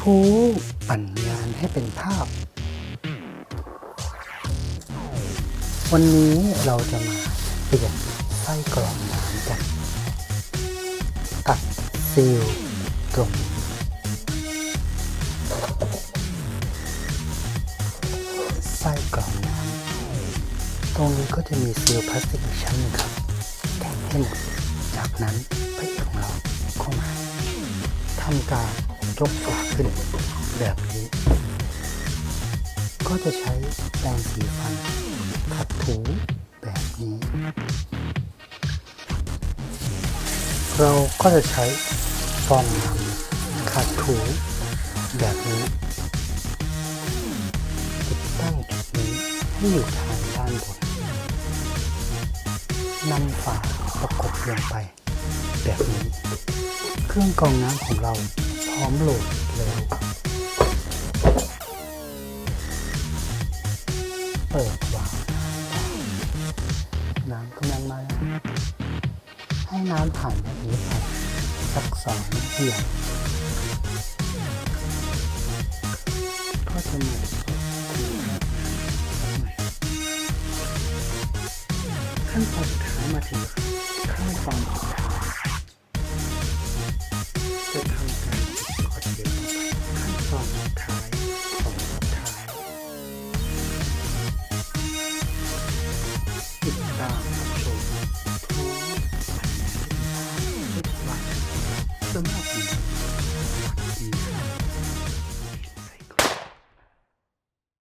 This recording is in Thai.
ทูปั่นงานให้เป็นภาพ วันนี้เราจะมาเปลี่ยนไส้กรองน้ำกันตัดซีลตรงไส้กรองน้ำตรงนี้ก็จะมีซีลพลาสติกอีกชั้นนึงครับแกะให้หมดจากนั้นพระเอกของเราเข้ามาทำการ ยกฝาขึ้นแบบนี้ ก็จะใช้แปรงสีฟันขัดถูแบบนี้ เราก็จะใช้ฟองน้ำขัดถูแบบนี้ติดตั้งจุดนี้ให้อยู่ทางด้านบนนำฝาประกบลงไปแบบนี้ เครื่องกรองน้ำของเรา พร้อมโหลดแล้วเปิดวาล์วน้ำกำลังมาให้น้ำผ่านแบบนี้ไปสักสองเดียวก็จะหมดขั้นตอนสุดท้ายมาถึงขั้นตอนสุดท้าย The. happy.